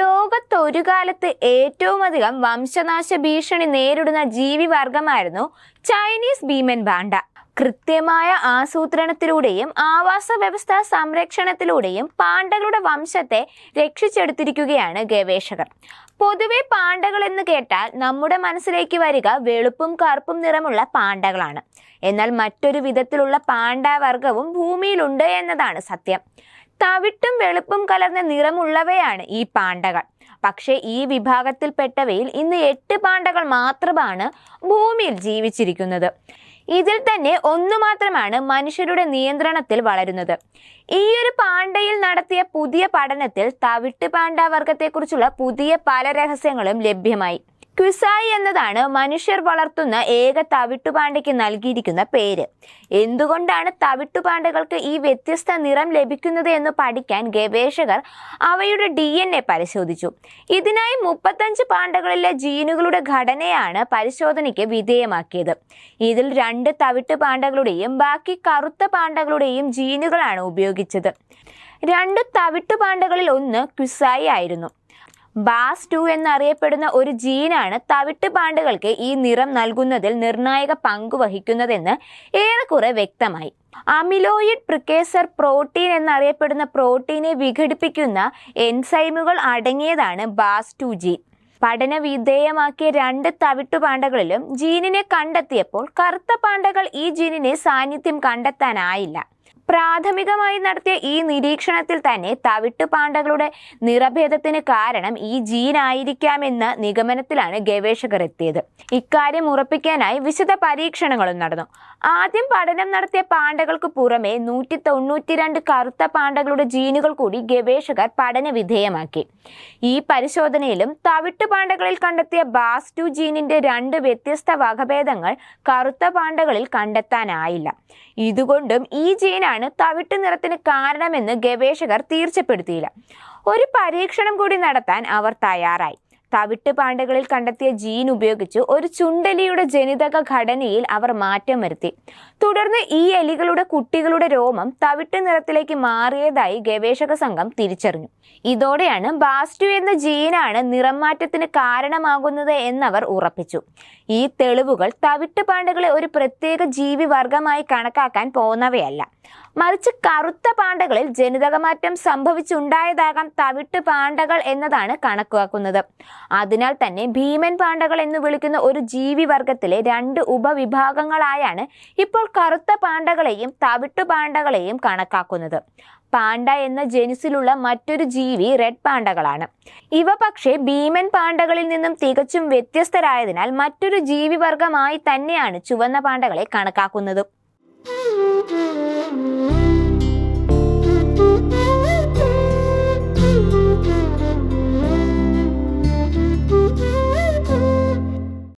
ലോകത്ത് ഒരു കാലത്ത് ഏറ്റവും അധികം വംശനാശ ഭീഷണി നേരിടുന്ന ജീവിവർഗമായിരുന്നു ചൈനീസ് ഭീമൻ ബാണ്ട. കൃത്യമായ ആസൂത്രണത്തിലൂടെയും ആവാസ വ്യവസ്ഥ സംരക്ഷണത്തിലൂടെയും പാണ്ഡകളുടെ വംശത്തെ രക്ഷിച്ചെടുത്തിരിക്കുകയാണ് ഗവേഷകർ. പൊതുവെ പാണ്ഡകൾ എന്ന് കേട്ടാൽ നമ്മുടെ മനസ്സിലേക്ക് വരിക വെളുപ്പും കറുപ്പും നിറമുള്ള പാണ്ഡകളാണ് എന്നാൽ മറ്റൊരു വിധത്തിലുള്ള പാണ്ടാവർഗവും ഭൂമിയിലുണ്ട് എന്നതാണ് സത്യം. തവിട്ടും വെളുപ്പും കലർന്ന നിറമുള്ളവയാണ് ഈ പാണ്ടകൾ. പക്ഷേ ഈ വിഭാഗത്തിൽപ്പെട്ടവയിൽ ഇന്ന് എട്ട് പാണ്ടകൾ മാത്രമാണ് ഭൂമിയിൽ ജീവിച്ചിരിക്കുന്നത്. ഇതിൽ തന്നെ ഒന്നു മാത്രമാണ് മനുഷ്യരുടെ നിയന്ത്രണത്തിൽ വളരുന്നത്. ഈ ഒരു പാണ്ഡയിൽ നടത്തിയ പുതിയ പഠനത്തിൽ തവിട്ട് പാണ്ഡ വർഗത്തെക്കുറിച്ചുള്ള പുതിയ പല രഹസ്യങ്ങളും ലഭ്യമായി. ക്വിസായി എന്നതാണ് മനുഷ്യർ വളർത്തുന്ന ഏക തവിട്ടുപാണ്ടയ്ക്ക് നൽകിയിരിക്കുന്ന പേര്. എന്തുകൊണ്ടാണ് തവിട്ടുപാണ്ടകൾക്ക് ഈ വ്യത്യസ്ത നിറം ലഭിക്കുന്നത് എന്ന് പഠിക്കാൻ ഗവേഷകർ അവയുടെ ഡി എൻ എ പരിശോധിച്ചു. ഇതിനായി മുപ്പത്തഞ്ച് പാണ്ടകളിലെ ജീനുകളുടെ ഘടനയാണ് പരിശോധനയ്ക്ക് വിധേയമാക്കിയത്. ഇതിൽ രണ്ട് തവിട്ട് പാണ്ടകളുടെയും ബാക്കി കറുത്ത പാണ്ടകളുടെയും ജീനുകളാണ് ഉപയോഗിച്ചത്. രണ്ട് തവിട്ടുപാണ്ടകളിൽ ഒന്ന് ക്വിസായി ആയിരുന്നു. ബാസ് ടു എന്നറിയപ്പെടുന്ന ഒരു ജീനാണ് തവിട്ട് പാണ്ടുകൾക്ക് ഈ നിറം നൽകുന്നതിൽ നിർണായക പങ്ക് വഹിക്കുന്നതെന്ന് ഏറെക്കുറെ വ്യക്തമായി. അമിലോയിഡ് പ്രിക്കേസർ പ്രോട്ടീൻ എന്നറിയപ്പെടുന്ന പ്രോട്ടീനെ വിഘടിപ്പിക്കുന്ന എൻസൈമുകൾ അടങ്ങിയതാണ് ബാസ് ടു ജീൻ. പഠന വിധേയമാക്കിയ രണ്ട് തവിട്ടുപാണ്ടകളിലും ജീനിനെ കണ്ടെത്തിയപ്പോൾ കറുത്ത പാണ്ടകൾ ഈ ജീനിനെ സാന്നിധ്യം കണ്ടെത്താനായില്ല. പ്രാഥമികമായി നടത്തിയ ഈ നിരീക്ഷണത്തിൽ തന്നെ തവിട്ടു പാണ്ടകളുടെ നിറഭേദത്തിന് കാരണം ഈ ജീൻ ആയിരിക്കാമെന്ന നിഗമനത്തിലാണ് ഗവേഷകർ എത്തിയത്. ഇക്കാര്യം ഉറപ്പിക്കാനായി വിശദ പരീക്ഷണങ്ങളും നടന്നു. ആദ്യം പഠനം നടത്തിയ പാണ്ടകൾക്ക് പുറമെ നൂറ്റി തൊണ്ണൂറ്റിരണ്ട് കറുത്ത പാണ്ടകളുടെ ജീനുകൾ കൂടി ഗവേഷകർ പഠന വിധേയമാക്കി. ഈ പരിശോധനയിലും തവിട്ടു പാണ്ടകളിൽ കണ്ടെത്തിയ ബാസ് ടു ജീനിന്റെ രണ്ട് വ്യത്യസ്ത വകഭേദങ്ങൾ കറുത്ത പാണ്ടകളിൽ കണ്ടെത്താനായില്ല. ഇതുകൊണ്ടും ഈ ജീനാണ് തവിട്ട് നിറത്തിന് കാരണമെന്ന് ഗവേഷകർ തീർച്ചപ്പെടുത്തിയില്ല. ഒരു പരീക്ഷണം കൂടി നടത്താൻ അവർ തയ്യാറായി. തവിട്ട് പാണ്ടകളിൽ കണ്ടെത്തിയ ജീൻ ഉപയോഗിച്ച് ഒരു ചുണ്ടലിയുടെ ജനിതക ഘടനയിൽ അവർ മാറ്റം വരുത്തി. തുടർന്ന് ഈ എലികളുടെ കുട്ടികളുടെ രോമം തവിട്ട് നിറത്തിലേക്ക് മാറിയതായി ഗവേഷക സംഘം തിരിച്ചറിഞ്ഞു. ഇതോടെയാണ് ബാസ്റ്റു എന്ന ജീനാണ് നിറമാറ്റത്തിന് കാരണമാകുന്നത് എന്നവർ ഉറപ്പിച്ചു. ഈ തെളിവുകൾ തവിട്ട് പാണ്ടകളെ ഒരു പ്രത്യേക ജീവി വർഗമായി കണക്കാക്കാൻ പോകുന്നവയല്ല മറിച്ച് കറുത്ത പാണ്ടകളിൽ ജനിതകമാറ്റം സംഭവിച്ചുണ്ടായതാകാം തവിട്ട് പാണ്ടകൾ എന്നതാണ് കണക്കാക്കുന്നത്. അതിനാൽ തന്നെ ഭീമൻ പാണ്ടകൾ എന്ന് വിളിക്കുന്ന ഒരു ജീവി വർഗത്തിലെ രണ്ട് ഉപവിഭാഗങ്ങളായാണ് ഇപ്പോൾ കറുത്ത പാണ്ടകളെയും തവിട്ടു പാണ്ടകളെയും കണക്കാക്കുന്നത്. പാണ്ട എന്ന ജനുസിലുള്ള മറ്റൊരു ജീവി റെഡ് പാണ്ടകളാണ്. ഇവ പക്ഷേ ഭീമൻ പാണ്ടകളിൽ നിന്നും തികച്ചും വ്യത്യസ്തരായതിനാൽ മറ്റൊരു ജീവിവർഗമായി തന്നെയാണ് ചുവന്ന പാണ്ടകളെ കണക്കാക്കുന്നത്. Música